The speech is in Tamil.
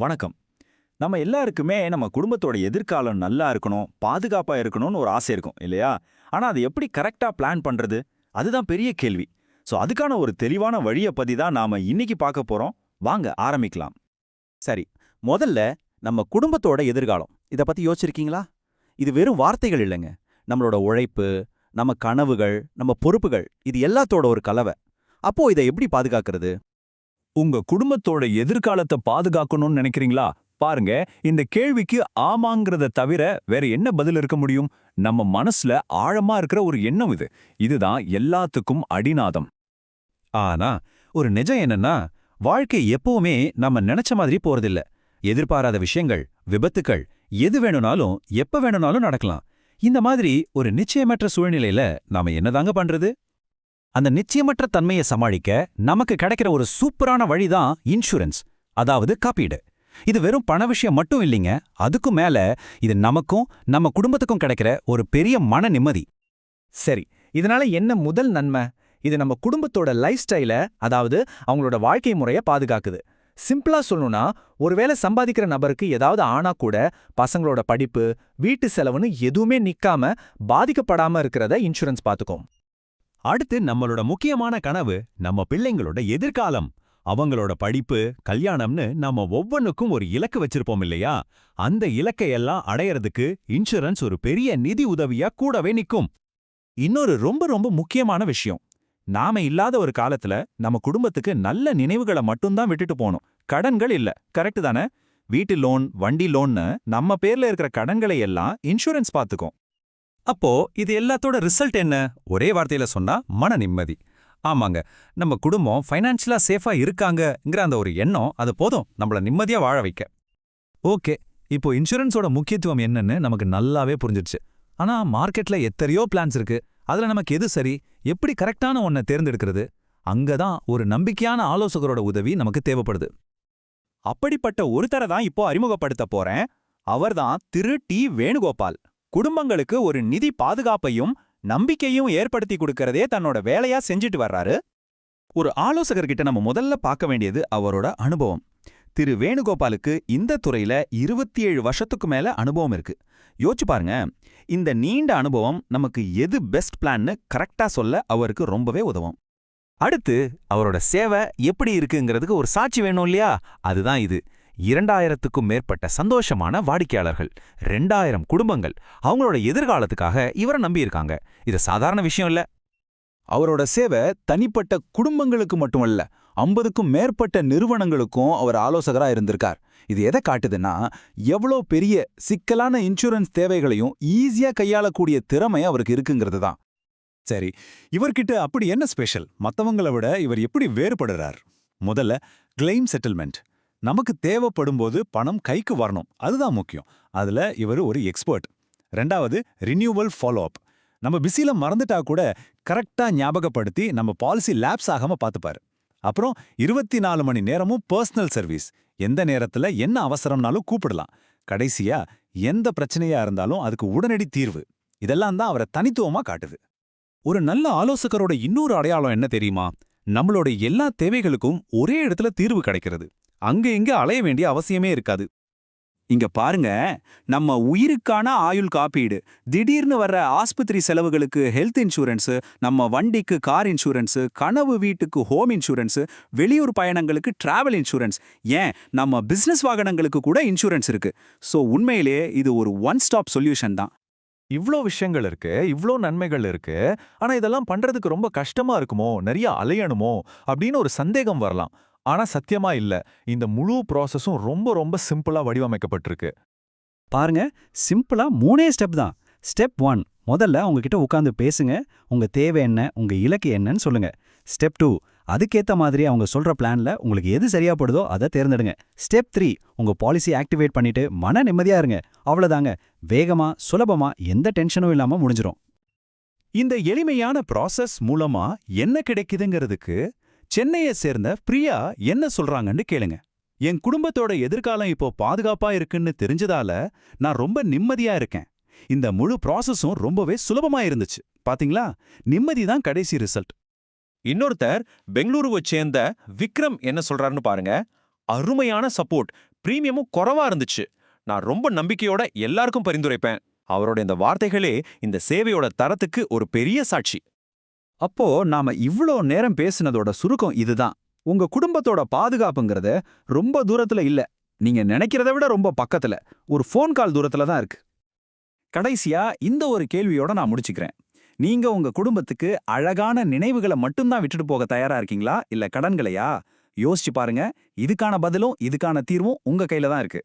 வணக்கம். நம்ம எல்லாருக்குமே நம்ம குடும்பத்தோட எதிர்காலம் நல்லா இருக்கணும் பாதுகாப்பா இருக்கணும்னு ஒரு ஆசை இருக்கும் இல்லையா? ஆனா அதை எப்படி கரெக்டா பிளான் பண்றது? அதுதான் பெரிய கேள்வி. சோ அதுக்கான ஒரு தெளிவான வழியை பற்றி தான் நாம இன்னைக்கு பார்க்க போறோம். வாங்க ஆரம்பிக்கலாம். சரி முதல்ல நம்ம குடும்பத்தோட எதிர்காலம். இத பத்தி யோசிச்சிருக்கீங்களா? இது வெறும் வார்த்தைகள் இல்லைங்க. நம்மளோட உழைப்பு நம்ம கனவுகள் நம்ம பொறுப்புகள் இது எல்லாத்தோட ஒரு கலவை. அப்போ இதை எப்படி பாதுகாக்கிறது? உங்க குடும்பத்தோட எதிர்காலத்தை பாதுகாக்கணும்னு நினைக்கிறீங்களா? பாருங்க இந்த கேள்விக்கு ஆமாங்கிறத தவிர வேற என்ன பதில் இருக்க முடியும்? நம்ம மனசுல ஆழமா இருக்கிற ஒரு எண்ணம் இது. இதுதான் எல்லாத்துக்கும் அடிநாதம். ஆனா ஒரு நிஜம் என்னன்னா வாழ்க்கை எப்பவுமே நம்ம நினைச்ச மாதிரி போறதில்ல. எதிர்பாராத விஷயங்கள் விபத்துக்கள் எது வேணும்னாலும் எப்ப வேணும்னாலும் நடக்கலாம். இந்த மாதிரி ஒரு நிச்சயமற்ற சூழ்நிலையில நாம என்னதாங்க பண்றது? அந்த நிச்சயமற்ற தன்மையை சமாளிக்க நமக்கு கிடைக்கிற ஒரு சூப்பரான வழிதான் இன்சூரன்ஸ் அதாவது காப்பீடு. இது வெறும் பண விஷயம் மட்டும் இல்லைங்க அதுக்கும் மேல இது நமக்கும் நம்ம குடும்பத்துக்கும் கிடைக்கிற ஒரு பெரிய மன நிம்மதி. சரி இதனால என்ன முதல் நன்மை? இது நம்ம குடும்பத்தோட லைஃப் ஸ்டைல அதாவது அவங்களோட வாழ்க்கை முறைய பாதுகாக்குது. சிம்பிளா சொல்லணும்னா ஒருவேளை சம்பாதிக்கிற நபருக்கு ஏதாவது ஆனா கூட பசங்களோட படிப்பு வீட்டு செலவுன்னு எதுவுமே நிக்காம பாதிக்கப்படாம இருக்கிறத இன்சூரன்ஸ் பாத்துக்கும். அடுத்து நம்மளோட முக்கியமான கனவு நம்ம பிள்ளைங்களோட எதிர்காலம். அவங்களோட படிப்பு கல்யாணம்னு நாம ஒவ்வொன்னுக்கும் ஒரு இலக்கு வச்சிருப்போம் இல்லையா? அந்த இலக்கையெல்லாம் அடையறதுக்கு இன்சூரன்ஸ் ஒரு பெரிய நிதி உதவியா கூடவே நிக்கும். இன்னொரு ரொம்ப ரொம்ப முக்கியமான விஷயம். நாம இல்லாத ஒரு காலத்துல நம்ம குடும்பத்துக்கு நல்ல நினைவுகளை மட்டும்தான் விட்டுட்டு போகணும். கடன்கள் இல்ல. கரெக்ட் தானே? வீட்டு லோன் வண்டி லோன்னு நம்ம பேர்ல இருக்கிற கடன்களை எல்லாம் இன்சூரன்ஸ் பாத்துக்கும். அப்போ இது எல்லாத்தோட ரிசல்ட் என்ன? ஒரே வார்த்தையில சொன்னா மன நிம்மதி. ஆமாங்க. நம்ம குடும்பம் ஃபைனான்ஷியலா சேஃபா இருக்காங்கங்கிற அந்த ஒரு எண்ணம் அது போதும். நம்மள நிம்மதியா வாழ வைக்க. ஓகே. இப்போ இன்சூரன்ஸோட முக்கியத்துவம் என்னன்னு நமக்கு நல்லாவே புரிஞ்சிடுச்சு ஆனா மார்க்கெட்ல எத்தனையோ பிளான்ஸ் இருக்கு. அதுல நமக்கு எது சரி? எப்படி கரெக்டான ஒன்ன தேர்ந்தெடுக்கிறது? அங்கதான் ஒரு நம்பிக்கையான ஆலோசகரோட உதவி நமக்கு தேவைப்படுது. அப்படிப்பட்ட ஒருத்தரை தான் இப்போ அறிமுகப்படுத்த போறேன். அவர்தான் திரு டி வேணுகோபால். குடும்பங்களுக்கு ஒரு நிதி பாதுகாப்பையும் நம்பிக்கையும் ஏற்படுத்தி கொடுக்கறதே தன்னோட வேலையா செஞ்சுட்டு வர்றாரு. ஒரு ஆலோசகர்கிட்ட நம்ம முதல்ல பார்க்க வேண்டியது அவரோட அனுபவம். திரு வேணுகோபாலுக்கு இந்த துறையில இருபத்தி ஏழு வருஷத்துக்கு மேல அனுபவம் இருக்கு. யோசிச்சு பாருங்க இந்த நீண்ட அனுபவம் நமக்கு எது பெஸ்ட் பிளான்னு கரெக்டா சொல்ல அவருக்கு ரொம்பவே உதவும். அடுத்து அவரோட சேவை எப்படி இருக்குங்கிறதுக்கு ஒரு சாட்சி வேணும் இல்லையா? அதுதான் இது. இரண்டாயிரத்துக்கும் மேற்பட்ட சந்தோஷமான வாடிக்கையாளர்கள் ரெண்டாயிரம் குடும்பங்கள் அவங்களோட எதிர்காலத்துக்காக இவரை நம்பியிருக்காங்க. இது சாதாரண விஷயம் இல்ல. அவரோட சேவை தனிப்பட்ட குடும்பங்களுக்கு மட்டுமல்ல ஐம்பதுக்கும் மேற்பட்ட நிறுவனங்களுக்கும் அவர் ஆலோசகரா இருந்திருக்கார். இது எதை காட்டுதுன்னா எவ்வளோ பெரிய சிக்கலான இன்சூரன்ஸ் தேவைகளையும் ஈஸியா கையாளக்கூடிய திறமை அவருக்கு இருக்குங்கிறது தான். சரி இவர்கிட்ட அப்படி என்ன ஸ்பெஷல்? மத்தவங்கள விட இவர் எப்படி வேறுபடுறார்? முதல்ல கிளைம் செட்டில்மெண்ட் நமக்கு தேவைப்படும் போது பணம் கைக்கு வரணும். அதுதான் முக்கியம். அதுல இவர் ஒரு எக்ஸ்பர்ட் ரெண்டாவது ரினியூவல் ஃபாலோ அப் நம்ம பிஸில மறந்துட்டா கூட கரெக்டா ஞாபகப்படுத்தி நம்ம பாலிசி லேப்ஸ் ஆகாம பார்த்துப்பாரு. அப்புறம் இருபத்தி நாலு மணி நேரமும் பர்சனல் சர்வீஸ் எந்த நேரத்துல என்ன அவசரம்னாலும் கூப்பிடலாம். கடைசியா எந்த பிரச்சனையா இருந்தாலும் அதுக்கு உடனடி தீர்வு. இதெல்லாம் தான் அவரை தனித்துவமா காட்டுது. ஒரு நல்ல ஆலோசகரோட இன்னொரு அடையாளம் என்ன தெரியுமா? நம்மளோட எல்லா தேவைகளுக்கும் ஒரே இடத்துல தீர்வு கிடைக்கிறது. அங்கு இங்கு அலைய வேண்டிய அவசியமே இருக்காது. இங்க பாருங்க நம்ம உயிருக்கான ஆயுள் காப்பீடு திடீர்னு வர்ற ஆஸ்பத்திரி செலவுகளுக்கு ஹெல்த் இன்சூரன்ஸ் நம்ம வண்டிக்கு கார் இன்சூரன்ஸ் கனவு வீட்டுக்கு ஹோம் இன்சூரன்ஸ் வெளியூர் பயணங்களுக்கு டிராவல் இன்சூரன்ஸ் ஏன்? நம்ம பிசினஸ் வாகனங்களுக்கு கூட இன்சூரன்ஸ் இருக்கு. ஸோ உண்மையிலேயே இது ஒரு ஒன் ஸ்டாப் சொல்யூஷன் தான். இவ்ளோ விஷயங்கள் இருக்கு இவ்ளோ நன்மைகள் இருக்கு ஆனா இதெல்லாம் பண்றதுக்கு ரொம்ப கஷ்டமா இருக்குமோ நிறைய அலையணுமோ அப்படின்னு ஒரு சந்தேகம் வரலாம். ஆனா சத்தியமா இல்ல. இந்த முழு ப்ராசஸும் ரொம்ப ரொம்ப சிம்பிளா வடிவமைக்கப்பட்டிருக்கு. பாருங்க சிம்பிளா மூணே ஸ்டெப் தான். ஸ்டெப் ஒன் முதல்ல உங்ககிட்ட உட்காந்து பேசுங்க. உங்க தேவை என்ன உங்க இலக்கு என்னன்னு சொல்லுங்க. ஸ்டெப் டூ அதுக்கேத்த மாதிரி அவங்க சொல்ற பிளான்ல உங்களுக்கு எது சரியாப்படுதோ அதை தேர்ந்தெடுங்க. ஸ்டெப் த்ரீ உங்க பாலிசி ஆக்டிவேட் பண்ணிட்டு மன நிம்மதியா இருங்க. அவ்வளவுதாங்க. வேகமா சுலபமா எந்த டென்ஷனும் இல்லாம முடிஞ்சிரும். இந்த எளிமையான ப்ராசஸ் மூலமா என்ன கிடைக்குதுங்கிறதுக்கு சென்னையை சேர்ந்த பிரியா என்ன சொல்றாங்கன்னு கேளுங்க. என் குடும்பத்தோட எதிர்காலம் இப்போ பாதுகாப்பா இருக்குன்னு தெரிஞ்சதால நான் ரொம்ப நிம்மதியா இருக்கேன். இந்த முழு ப்ராசஸும் ரொம்பவே சுலபமா இருந்துச்சு. பாத்தீங்களா? நிம்மதி தான் கடைசி ரிசல்ட் இன்னொருத்தர் பெங்களூருவை சேர்ந்த விக்ரம் என்ன சொல்றாருன்னு பாருங்க. அருமையான சப்போர்ட் பிரீமியமும் குறைவா இருந்துச்சு. நான் ரொம்ப நம்பிக்கையோட எல்லாருக்கும் பரிந்துரைப்பேன். அவரோட இந்த வார்த்தைகளே இந்த சேவையோட தரத்துக்கு ஒரு பெரிய சாட்சி. அப்போ நாம இவ்ளோ நேரம் பேசினதோட சுருக்கம் இதுதான். உங்க குடும்பத்தோட பாதுகாப்புங்கிறத ரொம்ப தூரத்துல இல்ல. நீங்க நினைக்கிறத விட ரொம்ப பக்கத்துல. ஒரு ஃபோன் கால் தூரத்துல தான் இருக்கு. கடைசியா இந்த ஒரு கேள்வியோட நான் முடிச்சுக்கிறேன். நீங்க உங்க குடும்பத்துக்கு அழகான நினைவுகளை மட்டும்தான் விட்டுட்டு போக தயாரா இருக்கீங்களா? இல்ல கடன்களையா? யோசிச்சு பாருங்க. இதுக்கான பதிலும் இதுக்கான தீர்வும் உங்க கையில தான் இருக்கு.